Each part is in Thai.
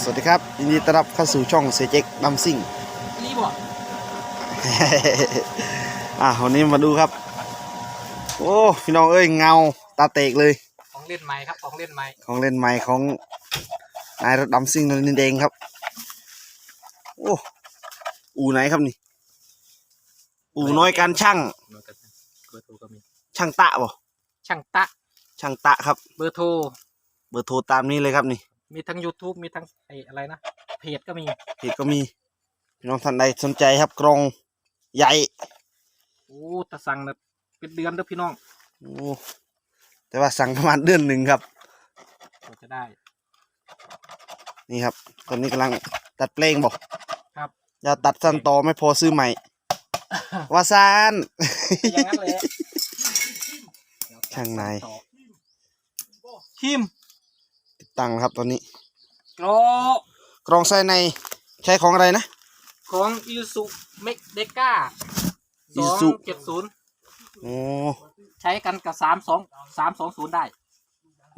สวัสดีครับยินดีต้อนรับเข้าสู่ช่องเซเจ็กดัมซิ่งนี่บ่อะวันนี้มาดูครับ โอ้พี่น้องเอ้ยเงาตาเตกเลย ของเล่นใหม่ครับของเล่นใหม่ของเล่นใหม่ของนายรถดัมซิ่งนนนเดงครับ โอ้อูไหนครับนี่อูน้อยการช่างเบอร์โทรก็มีช่างตะบ่ช่างตะช่างตะครับ เบอร์โทรเบอร์โทรตามนี้เลยครับนี่ มีทั้ง YouTube มีทั้งไอ้อะไรนะ เพจก็มี เพจก็มีพี่น้องท่านใดสนใจครับกรองใหญ่ โอ้แต่สั่งแบบเป็นเดือนเด้อพี่น้องโอ้แต่ว่าสั่งประมาณเดือนหนึ่งครับกว่าจะได้ นี่ครับ ตอนนี้กำลังตัดเพลงบอกครับ อย่าตัดสั้นต่อไม่พอซื้อใหม่ ว่าซานอย่างนั้นเลยช่างนายคิม ติดตั้งแล้วครับตอนนี้โกรกรองไส้ในใช้ของอะไรนะ ของอิสุเมกเดก้าสอง Isuzu เจ็ดศูนย์โอ้ใช้กันกับสามสองสามสองศูนย์ได้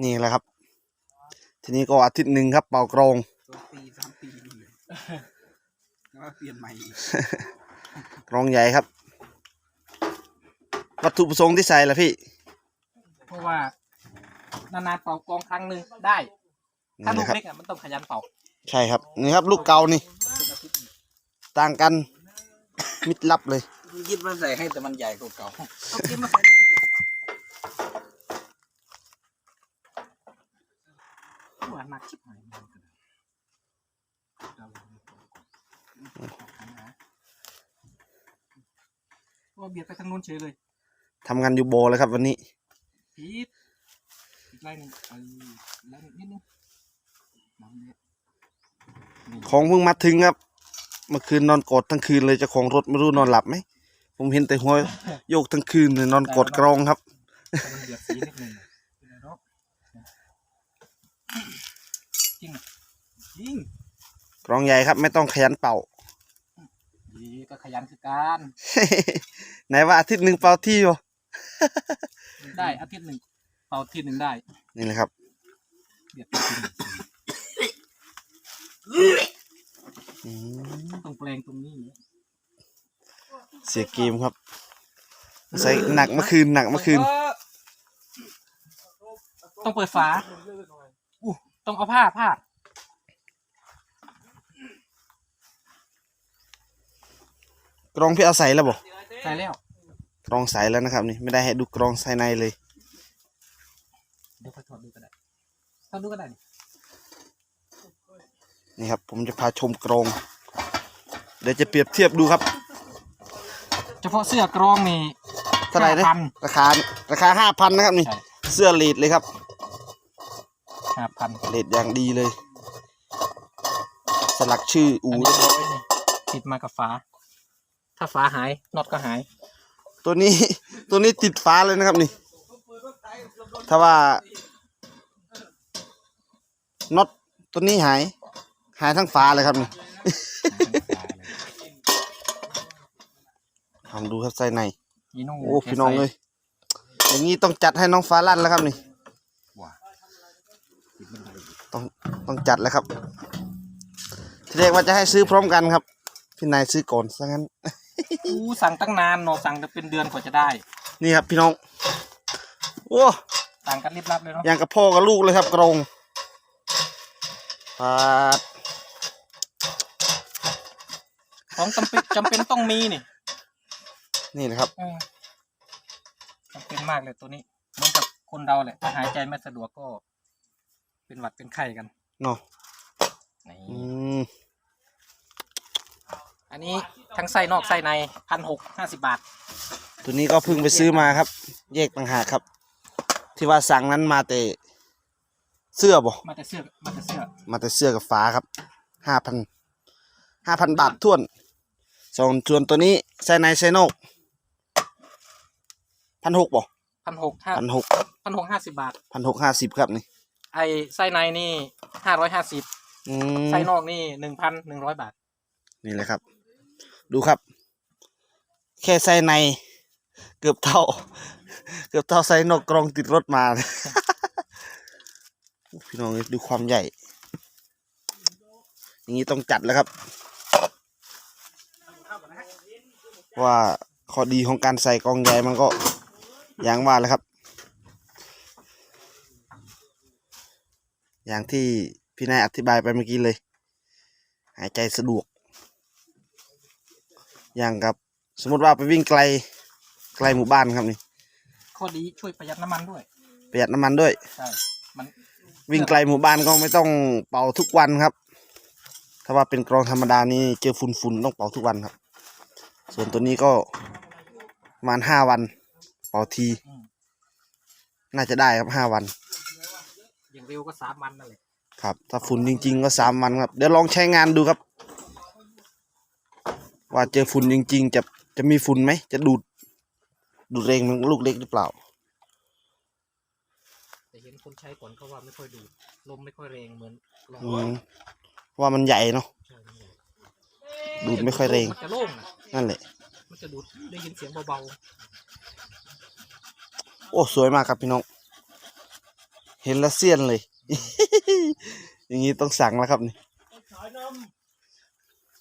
นี่แหละครับ ทีนี้ก็อาทิตย์หนึ่งครับเป่ากรอง สองปีสามปีแล้วเปลี่ยนใหม่กรองใหญ่ครับ วัตถุประสงค์ที่ใส่ล่ะพี่ เพราะว่านานๆเป่ากองครั้งหนึ่งได้ ถ้านี่ลูนะกครับเล็กอะมันต้องขยันเป่าใช่ครับนี่ครับ ลูกเก่านี่เป็นอาทิตย์หนึ่งต่างกันมิดลับเลยยึดมาใส่ให้แต่มันใหญ่กว่าเก่าเอาเกมมาใส่ในที่ตัวหนักชิบหายมันก็ได้เอาว่าเบียดไปทางนู้นเฉยเลยทำงานอยู่โบเลยครับวันนี้พีดอีกไล่หนึ่งเออไล่หนึ่งนิดนึงน้ำเนี่ยนี่ ของเพิ่งมาถึงครับ เมื่อคืนนอนกอดทั้งคืนเลยเจ้าของรถไม่รู้นอนหลับไหม ผมเห็นแต่หัวโยกทั้งคืนเลยนอนกอดกรองครับแต่มันเบียดสีนิดนึงเป็นไงเนาะจริงเหรอจริงกรองใหญ่ครับ ไม่ต้องขยันเป่าดีก็ขยันคือการไหนว่าอาทิตย์หนึ่งเป่าที่บ่ได้อาทิตย์หนึ่งเป่าอาทิตย์หนึ่งได้นี่แหละครับเบียดไปทีหนึ่งอืม ต้องแปลงตรงนี้ เสียเกมครับ ใส่หนักเมื่อคืนหนักเมื่อคืน ต้องเปิดฝาอู้ต้องเอาผ้าผ้ากรองพี่เอาใส่แล้วบ่ใส่แล้วกรองใส่แล้วนะครับ นี่ไม่ได้ให้ดูกรองใส่ในเลยเดี๋ยวค่อยถอดดูก็ได้ถอดดูก็ได้นี่นี่ครับ ผมจะพาชมกรองเดี๋ยวจะเปรียบเทียบดูครับเฉพาะเสื้อกรองนี่ เท่าไหร่นะ5,000 ราคาราคาห้าพันนะครับนี่ใช่เสื้อลีดเลยครับห้าพันลีดอย่างดีเลย สลักชื่ออูอันนี้ร้อยนี่ติดมากับฝา ถ้าฝาหายน็อตก็หาย ตัวนี้ ตัวนี้ติดฟ้าเลยนะครับนี่ ถ้าว่าน็อตตัวนี้หาย หายทั้งฟ้าเลยครับนี่ ลองดูครับใส่ในยีโน่โอ้พี่น้องเลยอย่างนี้ต้องจัดให้น้องฟ้าลั่นแล้วครับนี่ต้องต้องจัดแล้วครับ ทีแรกว่าจะให้ซื้อพร้อมกันครับ พี่นายซื้อก่อนซะงั้น อู้สั่งตั้งนานเนาะสั่งจะเป็นเดือนกว่าจะได้นี่ครับพี่น้อง โอ้ต่างกันริบลับเลยเนาะอย่างกับพ่อกับลูกเลยครับกรงปาดของจำเป็นจำเป็นต้องมีนี่ นี่นะครับ เออจำเป็นมากเลยตัวนี้เหมือนกับคนเราแหละถ้าหายใจไม่สะดวกก็ เป็นหวัดเป็นไข้กันเนาะนี่อืมอันนี้ทั้งไส้นอกไส้ในพันหกห้าสิบบาท ตัวนี้ก็เพิ่งไปซื้อมาครับ แยกต่างหากครับ ที่ว่าสั่งนั้นมาแต่เสื้อบ่มาแต่เสื้อมาแต่เสื้อมาแต่เสื้อกับฟ้าครับห้าพันห้าพันบาทท่วนส่วนส่วนตัวนี้ไซในไซโนก พันหกบ่พันหกห้าพันหกพันหกห้าสิบบาทพันหกห้าสิบครับนี่ ไอไส้ในนี่ห้าร้อยห้าสิบอืมไส้นอกนี่หนึ่งพันหนึ่งร้อยบาท นี่แหละครับ ดูครับ แค่ไซใน เกือบเท่า เกือบเท่าไซนกกรองติดรถมา พี่น้องดูความใหญ่ อย่างนี้ต้องจัดแล้วครับ ว่าข้อดีของการใส่กองใหญ่มันก็ อย่างว่าแหล้วครับ อย่างที่พี่นายอธิบายไปเมื่อกี้เลย หายใจสะดวก อย่างกับ สมมติว่าไปวิ่งไกลไกลหมู่บ้านครับนี่ข้อดีช่วยประหยัดน้ำมันด้วย ประหยัดน้ำมันด้วยใช่มันวิ่งไกลหมู่บ้านก็ไม่ต้องเป่าทุกวันครับ ถ้าว่าเป็นกรองธรรมดานี่เจอฝุ่นฝุ่นๆต้องเป่าทุกวันครับ ส่วนตัวนี้ก็ประมาณห้าวัน เป่าที อืม น่าจะได้ครับห้าวัน อย่างเร็วก็สามวันนั่นแหละครับ ถ้าฝุ่นจริง ๆ ก็สามวันครับ เดี๋ยวลองใช้งานดูครับ ว่าเจอฝุ่นจริง ๆ จะจะมีฝุ่นไหม จะดูด ดูดเรงเหมันลูกเล็กหรือเปล่า แต่เห็นคนใช้ก่อนเขาว่าไม่ค่อยดูดลมไม่ค่อยแรงเหมือนลองอืมว่ามันใหญ่เนาะใช่มันใหญ่ดูดไม่ค่อยแรงมันจะโล่งนะนั่นแหละ มันจะดูดได้ยินเสียงเบา โอ้ สวยมากครับพี่น้อง เห็นแล้วเซียนเลย อย่างนี้ต้องสั่งแล้วครับนี่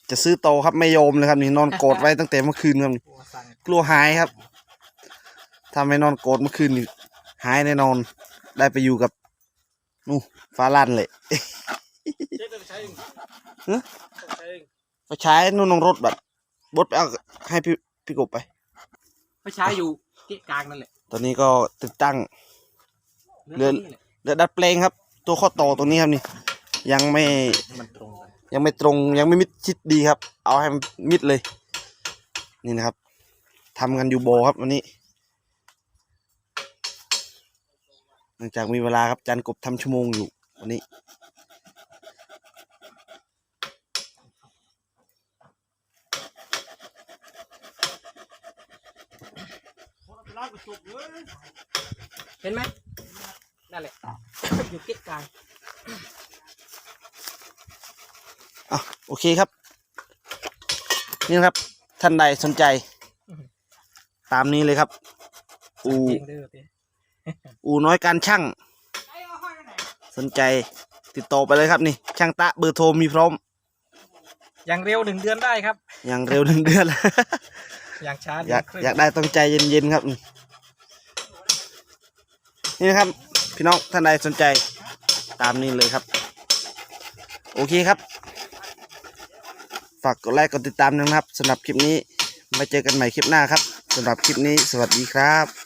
จะซื้อโตครับไม่โยมเลยครับนี่นอนโกรธไว้ตั้งแต่เมื่อคืนครับนี่กลัวหายครับ ถ้าไม่นอนโกรธเมื่อคืนนี่หายแน่นอน ได้ไปอยู่กับนู่นฟ้าลั่นเลยจ๊ไปใช้เองฮะใช้เองไปใช้นู่นนองรถบัดบดไปเอาให้พี่พี่กบไป ไปใช้อยู่ที่กลางนั่นแหละ ตอนนี้ก็ติดตั้งเลื่อนนี่แหละเดือดัดแปลงครับ ตัวข้อต่อตรงนี้ครับนี่ ยังไม่ให้มันตรงกันยังไม่ตรงยังไม่มิดชิดดีครับ เอาให้มันมิดเลย นี่นะครับทำกันอยู่โบครับวันนี้หลังจากมีเวลาครับจันกบทำชั่วโมงอยู่วันนี้ เห็นไหมนั่นแหละ อยู่ที่กลางอะโอเคครับ นี่นะครับ ท่านใดสนใจ ตามนี้เลยครับ อูเองเด้อเต้อูน้อยการช่าง สนใจติดต่อไปเลยครับนี่ ช่างตะเบอร์โทรมีพร้อม อย่างเร็วหนึ่งเดือนได้ครับ อย่างเร็วหนึ่งเดือน อย่างช้าอเดืยาอกนครึ่งอยากได้ต้องใจเย็นๆครับ นี่นะครับ พี่น้องท่านใดสนใจตามนี้เลยครับ โอเคครับ ฝากกดไลค์กดติดตามด้วยนะครับสำหรับคลิปนี้มาเจอกันใหม่คลิปหน้าครับสำหรับคลิปนี้สวัสดีครับ